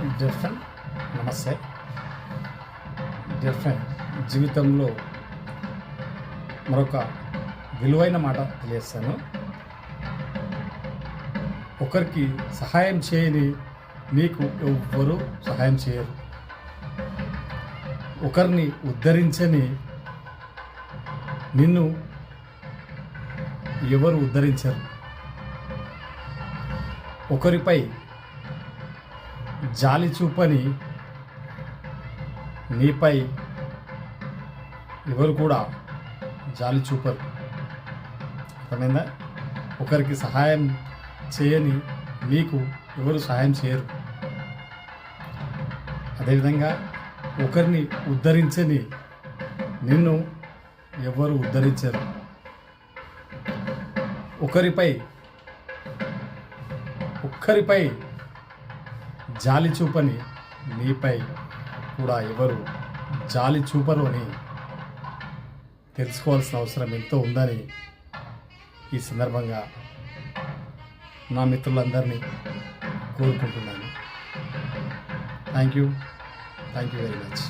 Dear friend నమస్తే dear friend జీవితంలో మరొక విలువైన మాట తెలియస్తాను ఒకరికి సహాయం చేయని నీకు ఎవ్వరూ సహాయం చేయరు. ఒకరిని ఉద్ధరించని నిన్ను ఎవరు ఉద్ధరించరు. ఒకరిపై జాలి చూపని నీపై ఎవరు కూడా జాలి చూపరు. అర్థమైందా? ఒకరికి సహాయం చేయని నీకు ఎవరు సహాయం చేయరు. అదేవిధంగా ఒకరిని ఉద్ధరించని నిన్ను ఎవరు ఉద్ధరించరు. ఒకరిపై ఒక్కరిపై జాలి చూపని నీపై కూడా ఎవరు జాలి చూపరు అని తెలుసుకోవాల్సిన అవసరం ఎంతో ఉందని ఈ సందర్భంగా నా మిత్రులందరినీ కోరుకుంటున్నాను. Thank you thank you very much